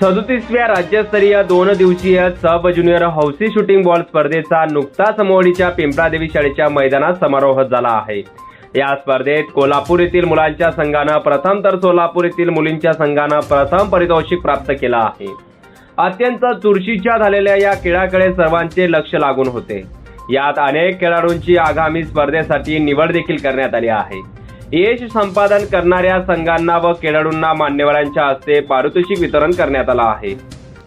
सदोतीसव्या राज्यस्तरीय दोन दिवसीय सब ज्युनियर हौसी शूटिंग बॉल स्पर्धेचा नुकताच मोवडीच्या पिंपळादेवी शाळेच्या मैदानात समारोह झाला आहे. या स्पर्धेत कोल्हापूर येथील मुलांच्या संघानं प्रथम तर सोलापूर येथील मुलींच्या संघानं प्रथम पारितोषिक प्राप्त केलं आहे. अत्यंत चुरशीच्या झालेल्या या खेळाकडे सर्वांचे लक्ष लागून होते. यात अनेक खेळाडूंची आगामी स्पर्धेसाठी निवड देखील करण्यात आली आहे. यश संपादन करणाऱ्या संघांना व खेळाडूंना मान्यवरांच्या हस्ते पारितोषिक वितरण करण्यात आलं आहे.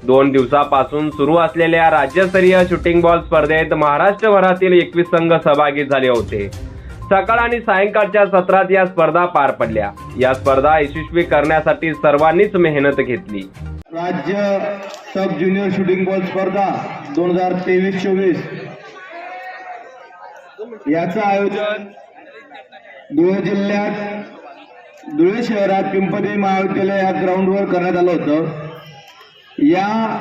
दोन दिवसापासून सुरू असलेल्या राज्यस्तरीय शूटिंग बॉल स्पर्धेत महाराष्ट्रभरातील एकवीस संघ सहभागी झाले होते. सकाळ आणि सायंकाळच्या सत्रात या स्पर्धा पार पडल्या. या स्पर्धा यशस्वी करण्यासाठी सर्वांनीच मेहनत घेतली. राज्य सब ज्युनियर शूटिंग बॉल स्पर्धा दोन हजार तेवीस चोवीस. याचं आयोजन धुळे जिल्ह्यात धुळे शहरात पिंपरी महाविद्यालय या ग्राउंडवर करण्यात आलं होतं. या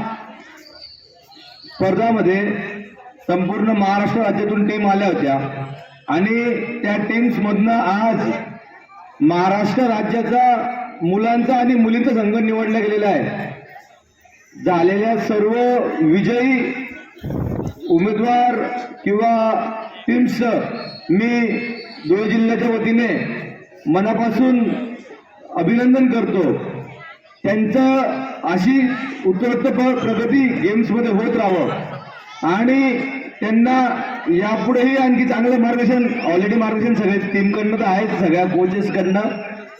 स्पर्धामध्ये संपूर्ण महाराष्ट्र राज्यातून टीम आल्या होत्या. आणि त्या टीम्समधनं आज महाराष्ट्र राज्याचा मुलांचा आणि मुलींचा संघ निवडला गेलेला आहे. झालेल्या सर्व विजयी उमेदवार किंवा टीम्स मी धुळे जिल्ह्याच्या वतीने मनापासून अभिनंदन करतो. त्यांचं अशी उत्तरोत्तर प्रगती गेम्समध्ये होत राहावं. आणि त्यांना यापुढेही आणखी चांगलं मार्गदर्शन ऑलरेडी मार्गदर्शन सगळे टीमकडनं तर आहेच सगळ्या कोचेसकडनं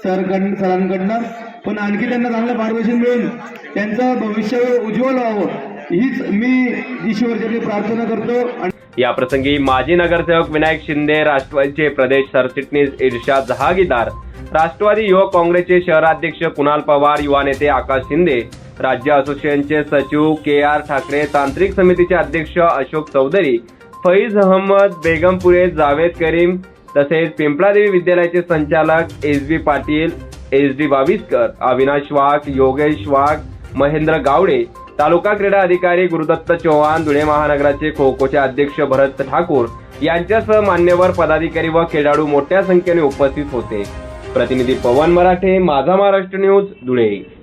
सरकडनं सरांकडनं. पण आणखी त्यांना चांगलं मार्गदर्शन मिळून त्यांचं भविष्य उज्ज्वल व्हावं. हीच मी ईश्वरचरणी प्रार्थना करतो. याप्रसंगी माजी नगरसेवक विनायक शिंदे राष्ट्रवादीचे प्रदेश सरचिटणीस इर्षाद जहागीदार राष्ट्रवादी युवक काँग्रेसचे शहराध्यक्ष कुणाल पवार युवा नेते आकाश शिंदे राज्य असोसिएशनचे सचिव के आर ठाकरे तांत्रिक समितीचे अध्यक्ष अशोक चौधरी फैज अहमद बेगमपुरे जावेद करीम तसेच पिंपळादेवी विद्यालयाचे संचालक S B Patil S D Baviskar Avinash Wagh Yogesh Wagh Mahendra Gawade तालुका क्रीडा अधिकारी गुरुदत्त चव्हाण धुळे महानगराचे खो खोचे अध्यक्ष भरत ठाकूर यांच्यासह मान्यवर पदाधिकारी व खेळाडू मोठ्या संख्येने उपस्थित होते. प्रतिनिधी पवन मराठे माझा महाराष्ट्र न्यूज धुळे.